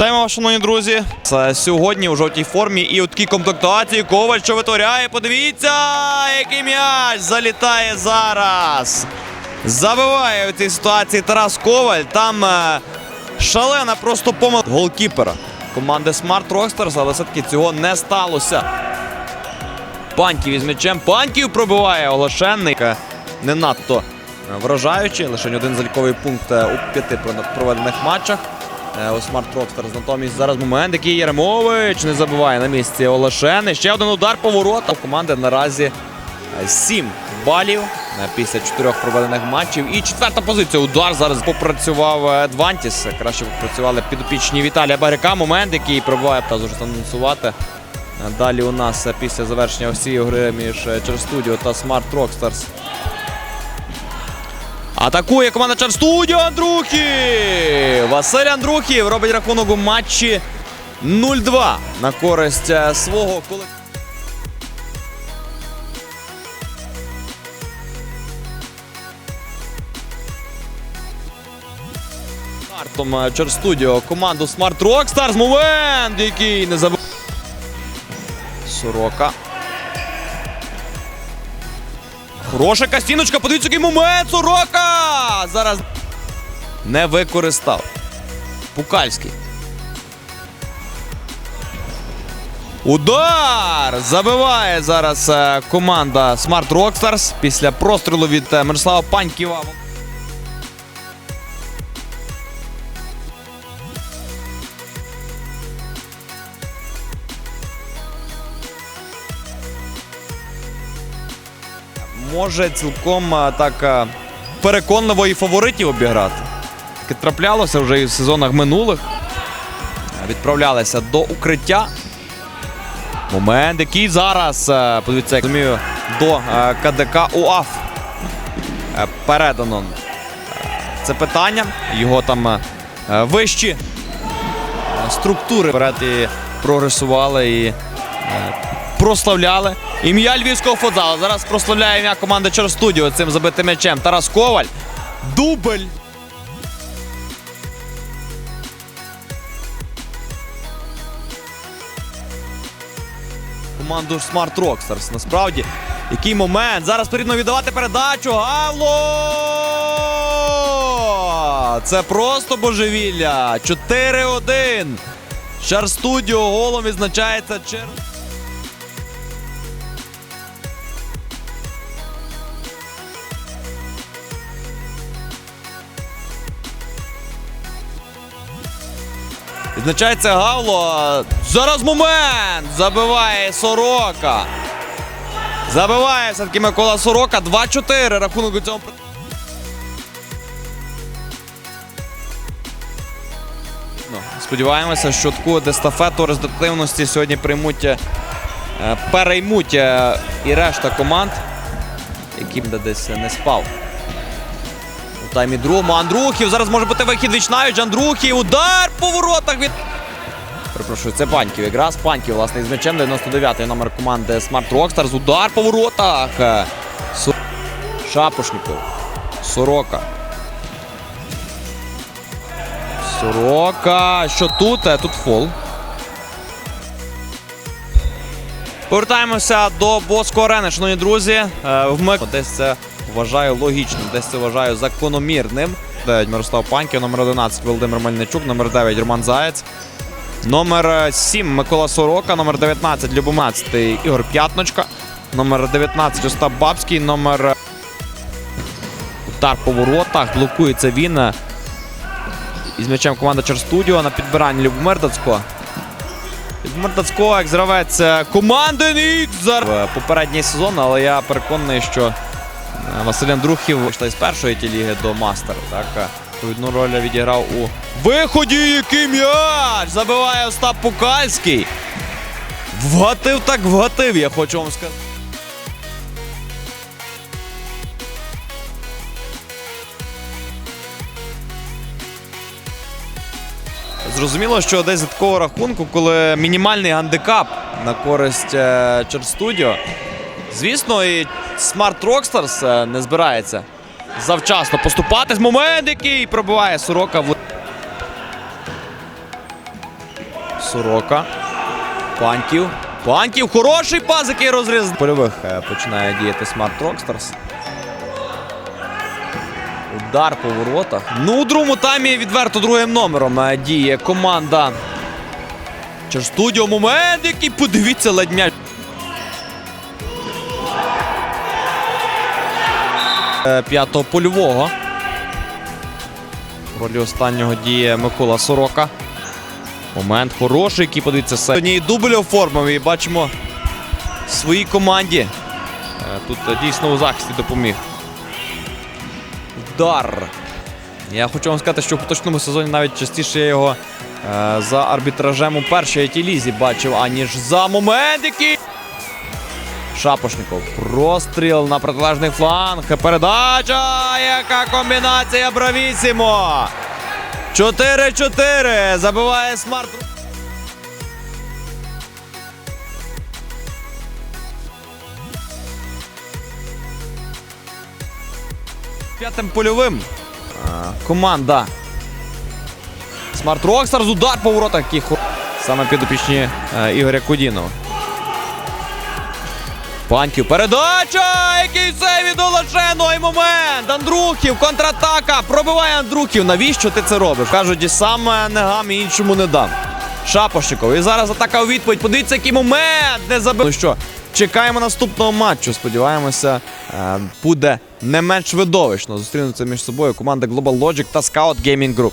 Вітаємо шановні друзі. Це сьогодні у жовтій формі і у такій комплектації Коваль, що витворяє. Подивіться, який м'яч залітає зараз. Забиває у цій ситуації Тарас Коваль. Там е, шалена просто помилка голкіпера команди Smart Rockstars, але все-таки цього не сталося. Паньків із м'ячем. Паньків пробиває оголошенний. Е, Не надто вражаючий. Лише один заліковий пункт е, у п'яти проведених матчах. Е, У натомість зараз момент, який Єремович не забиває на місці Олешени. Ще один удар по воротах. У команди наразі 7 балів е, після чотирьох проведених матчів. І четверта позиція. Удар зараз попрацював е, Двантіс. Краще попрацювали підопічні Віталія Баряка. Момент, який пробиває та анонсувати. Е, Далі у нас е, після завершення усієї гри між е, Чер Studio та Smart Rockstars. Атакує команда Чар Студіо Андрухів! Василь Андрухів робить рахунок у матчі 0-2 на користь е, свого колективу. Стартом е, Чар Студіо команду Smart Rockstars. Момент, який не забив. Сорока. Хороша кастіночка, подивіться, який момент. Сорока! Зараз не використав. Пукальський. Удар! Забиває зараз е, команда Smart Rockstars після прострілу від е, Мирослава Паньківа. Може цілком так переконливо і фаворитів обіграти. Таке траплялося вже і в сезонах минулих. Відправлялися до укриття. Момент, який зараз, а, подивіться, як розумію, до КДК УАФ передано. Це питання. Його там вищі структури вперед і прогресували і прославляли ім'я львівського футзалу. Зараз прославляє ім'я команди Чор Студіо цим забитим м'ячем. Тарас Коваль. Дубль. Команду Smart Rockstars. Насправді, який момент. Зараз потрібно віддавати передачу. Гавло! Це просто божевілля. 4-1. Чар Студіо голом відзначається Чер. Відзначається Гавло. Зараз момент! Забиває Сорока. Забиває все-таки Микола Сорока. 2-4. Рахунок у цьому. Ну, сподіваємося, що таку естафету результативності сьогодні приймуть, е, переймуть е, і решта команд, яким десь не спав. Таймі другому Андрухів. Зараз може бути вихід вічнавіч. Андрухів. Удар по воротах від. Перепрошую, це Паньків. Якраз Паньків, власне, із м'ячем 99-й номер команди Smart Rockstars. Удар по воротах. Со- Шапошников. Сорока. Сорока. Що тут? Е, Тут фол. Повертаємося до Боско арени, шановні друзі. Е, Вмик десь це вважаю логічним, десь це вважаю закономірним. 9 Мирослав Паньків, номер 11 Володимир Мельничук, номер 9 Роман Заєць. Номер 7 Микола Сорока, номер 19 Любомацький Ігор П'ятночка, номер 19 Остап Бабський, номер е, удар по воротах. Блокується він. е, Із м'ячем команда Черстудіо на підбиранні Любомир Дацько. Як зравець е, команди Нікс Попередній сезон, але я переконаний, що е, Василь Андрухів вийшла із першої ті ліги до мастера. Так, е, відповідну роль відіграв у виході. Який м'яч! Забиває Остап Пукальський. Вгатив так вгатив, я хочу вам сказати. Зрозуміло, що десь такого рахунку, коли мінімальний гандикап на користь е, Черстудіо, звісно, і Smart Rockstars е, не збирається завчасно поступати. Момент, який пробиває Сорока Сорока. Паньків. Паньків. Хороший пас, який розріз. Польових е, починає діяти Smart Rockstars. Удар по воротах. Ну, у другому таймі відверто другим номером е, діє команда. Через студіо момент, який подивіться ледь П'ятого польового. В ролі останнього діє Микола Сорока. Момент хороший, який подивіться все. Сьогодні дубль оформив і бачимо своїй команді. Е, Тут е, дійсно у захисті допоміг. Удар. Я хочу вам сказати, що в поточному сезоні навіть частіше я його е, за арбітражем у першій it лізі бачив, аніж за момент, який. Шапошников. Простріл на протилежний фланг. Передача. Яка комбінація Бравісімо. 4-4. Забиває смарт. П'ятим польовим. Команда. Смарт Рокстарс. Удар по воротах. Саме підопічні е, Ігоря Кудінова. Паньків. Передача! Який це від і момент! Андрухів, контратака! Пробиває Андрухів. Навіщо ти це робиш? Кажуть, і сам е, не гам, і іншому не дам. Шапошников. І зараз атака у відповідь. Подивіться, який момент! Не забив. Ну що, чекаємо наступного матчу. Сподіваємося, е, буде не менш видовищно. Зустрінуться між собою команда Global Logic та Scout Gaming Group.